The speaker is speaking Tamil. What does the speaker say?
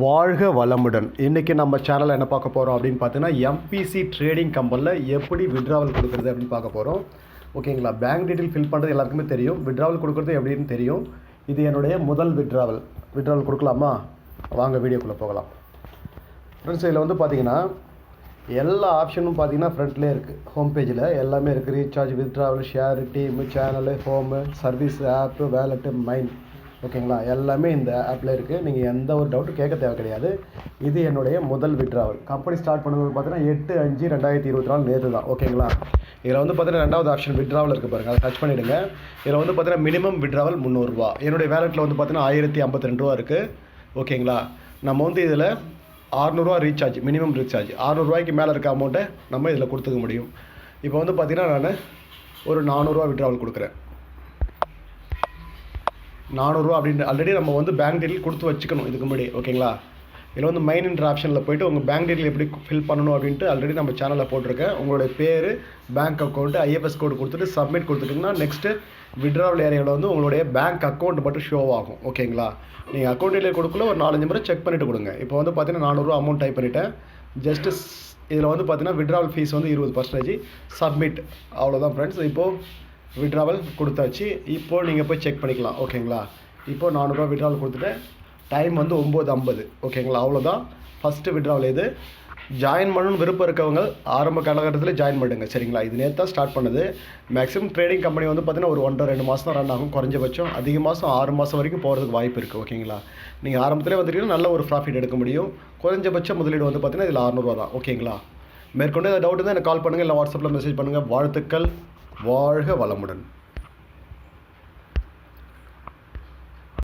வாழ்க வளமுடன். இன்றைக்கி நம்ம சேனலில் என்ன பார்க்க போகிறோம் அப்படின்னு பார்த்தீங்கன்னா எம்பிசி ட்ரேடிங் கம்பெனியில் எப்படி விட்ராவல் கொடுக்குறது அப்படின்னு பார்க்க போகிறோம் ஓகேங்களா பேங்க் டீட்டெயில் ஃபில் பண்ணுறது எல்லாருக்குமே தெரியும். விட்ராவல் கொடுக்குறது எப்படின்னு தெரியும். இது என்னுடைய முதல் விட்ராவல் விட்ராவல் கொடுக்கலாமா? வாங்க வீடியோக்குள்ளே போகலாம். ஃப்ரெண்ட்ஸ் இதில் வந்து பார்த்தீங்கன்னா எல்லா ஆப்ஷனும் பார்த்தீங்கன்னா ஃப்ரண்ட்லேயே இருக்குது ஹோம் பேஜில் எல்லாமே இருக்குது recharge withdrawal share team channel home service app wallet mind ஓகேங்களா? எல்லாமே இந்த ஆப்பில் இருக்குது நீங்கள் எந்த ஒரு டவுட்டும் கேட்க தேவை கிடையாது. இது என்னுடைய முதல் விட்ராவல் கம்பெனி ஸ்டார்ட் பண்ணும்போது பார்த்தீங்கன்னா எட்டு அஞ்சு ரெண்டாயிரத்தி இருபத்தி நாலு நேற்று தான். ஓகேங்களா? இதில் வந்து பார்த்தீங்கன்னா ரெண்டாவது ஆப்ஷன் விட்ராவல் இருக்குது பாருங்கள் அதை டச் பண்ணிவிடுங்க இதில் வந்து பார்த்தீங்கன்னா மினிமம் விட்ராவல் முந்நூறுரூவா என்னுடைய வேலெட்டில் வந்து பார்த்தீங்கன்னா ஆயிரத்தி ஐம்பத்தி ரெண்டு ரூபா இருக்குது ஓகேங்களா? நம்ம வந்து இதில் ஆறுநூறுவா ரீசார்ஜ் மினிமம் ரீசார்ஜ் ஆறுநூறுவாய்க்கு மேலே இருக்க அமௌண்ட்டை நம்ம இதில் கொடுத்துக்க முடியும். இப்போ வந்து பார்த்தீங்கன்னா நான் ஒரு நானூறுரூவா விட்ராவல் கொடுக்குறேன். நானூறுரூவா அப்படின்னு ஆல்ரெடி நம்ம வந்து பேங்க் டீட்டெயில் கொடுத்து வச்சுக்கணும் இதுக்கு முன்னாடி ஓகேங்களா இதில் வந்து மைன்ன்ற ஆப்ஷனில் போயிட்டு உங்கள் பேங்க் டீட்டெயில் எப்படி ஃபில் பண்ணணும் அப்படின்ட்டு ஆல்ரெடி நம்ம சேனலில் போட்டிருக்கேன். உங்களுடைய பேர் பேங்க் அக்கௌண்ட்டு ஐஎஃப்எஸ் கோடு கொடுத்துட்டு சப்மிட் கொடுத்துட்டிங்கன்னா நெக்ஸ்ட்டு விட்ராவல் ஏரியாவில் வந்து உங்களுடைய பேங்க் அக்கௌண்ட் மட்டும் ஷோ ஆகும் ஓகேங்களா நீங்கள் அக்கௌண்ட் டீட்டெயில் கொடுக்கல ஒரு நாலஞ்சு முறை செக் பண்ணிவிட்டு கொடுங்க. இப்போ வந்து பார்த்தீங்கன்னா நானூறுரூவா அமௌண்ட் டைப் பண்ணிவிட்டேன் ஜஸ்ட்டு இதில் வந்து பார்த்தீங்கன்னா விட்ராவல் ஃபீஸ் வந்து இருபது பர்சன்டேஜ் சப்மிட் அவ்வளோதான் ஃப்ரெண்ட்ஸ் இப்போது விட்ராவல் கொடுத்தாச்சு. இப்போது நீங்கள் போய் செக் பண்ணிக்கலாம் ஓகேங்களா இப்போது நானூறுரூவா விட்ராவல் கொடுத்துட்டேன். டைம் வந்து ஒம்பது ஐம்பது ஓகேங்களா அவ்வளோதான் ஃபஸ்ட்டு விட்ராவல் இது ஜாயின் பண்ணணும் விருப்பம் இருக்கவங்க ஆரம்ப காலகட்டத்தில் ஜாயின் பண்ணுங்க சரிங்களா? இது நேற்று தான் ஸ்டார்ட் பண்ணுது. மேக்ஸிமம் ட்ரேடிங் கம்பெனி வந்து பார்த்தீங்கன்னா ஒரு ஒன்றரை ரெண்டு மாதம் தான் ரன் ஆகும் குறைஞ்சபட்சம். அதிக மாதம் ஆறு மாதம் வரைக்கும் போகிறதுக்கு வாய்ப்பு இருக்குது ஓகேங்களா நீங்கள் ஆரம்பத்திலே வந்துட்டீங்கன்னா நல்ல ஒரு ப்ராஃபிட் எடுக்க முடியும். குறைஞ்சபட்ச முதலீடு வந்து பார்த்தீங்கன்னா இதில் அறநூறுவா தான் ஓகேங்களா மேற்கொண்டு ஏதாவது டவுட் தான் எனக்கு கால் பண்ணுங்கள் இல்லை வாட்ஸ்அப்பில் மெசேஜ் பண்ணுங்கள் வாழ்த்துக்கள். வாழ்க வளமுடன்.